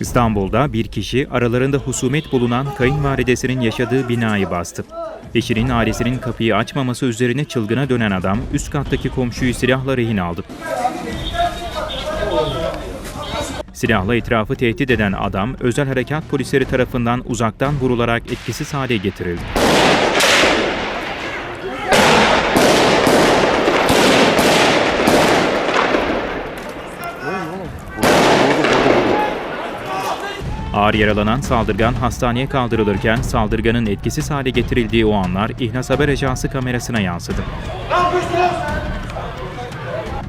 İstanbul'da bir kişi aralarında husumet bulunan kayınvalidesinin yaşadığı binayı bastı. Eşinin ailesinin kapıyı açmaması üzerine çılgına dönen adam üst kattaki komşuyu silahla rehin aldı. Silahla etrafı tehdit eden adam özel harekat polisleri tarafından uzaktan vurularak etkisiz hale getirildi. Ağır yaralanan saldırgan hastaneye kaldırılırken saldırganın etkisiz hale getirildiği o anlar İhlas Haber Ajansı kamerasına yansıdı.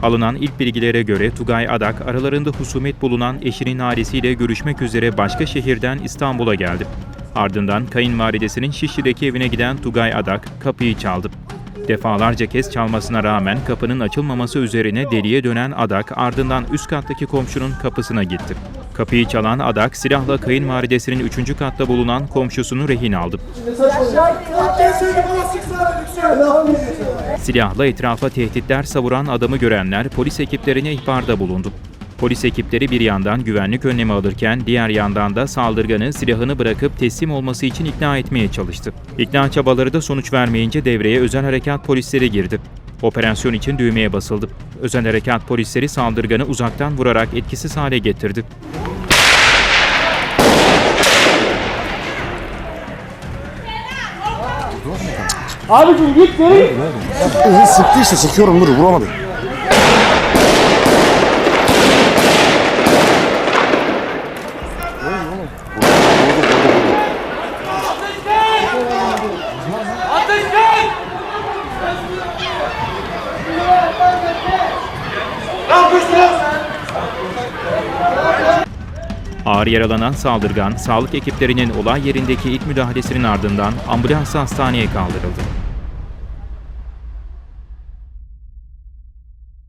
Alınan ilk bilgilere göre Tugay Adak aralarında husumet bulunan eşinin ailesiyle görüşmek üzere başka şehirden İstanbul'a geldi. Ardından kayınvalidesinin Şişli'deki evine giden Tugay Adak kapıyı çaldı. Defalarca kez çalmasına rağmen kapının açılmaması üzerine deliye dönen Adak ardından üst kattaki komşunun kapısına gitti. Kapıyı çalan Adak silahla kayınvalidesinin üçüncü katta bulunan komşusunu rehin aldı. Silahla etrafa tehditler savuran adamı görenler polis ekiplerine ihbarda bulundu. Polis ekipleri bir yandan güvenlik önlemi alırken diğer yandan da saldırganı silahını bırakıp teslim olması için ikna etmeye çalıştı. İkna çabaları da sonuç vermeyince devreye özel harekat polisleri girdi. Operasyon için düğmeye basıldı. Özel harekat polisleri saldırganı uzaktan vurarak etkisiz hale getirdi. Abicim git nereye? İyi sıktı işte çekiyorum dur vuramadım. Ağır yaralanan saldırgan, sağlık ekiplerinin olay yerindeki ilk müdahalesinin ardından ambulansla hastaneye kaldırıldı.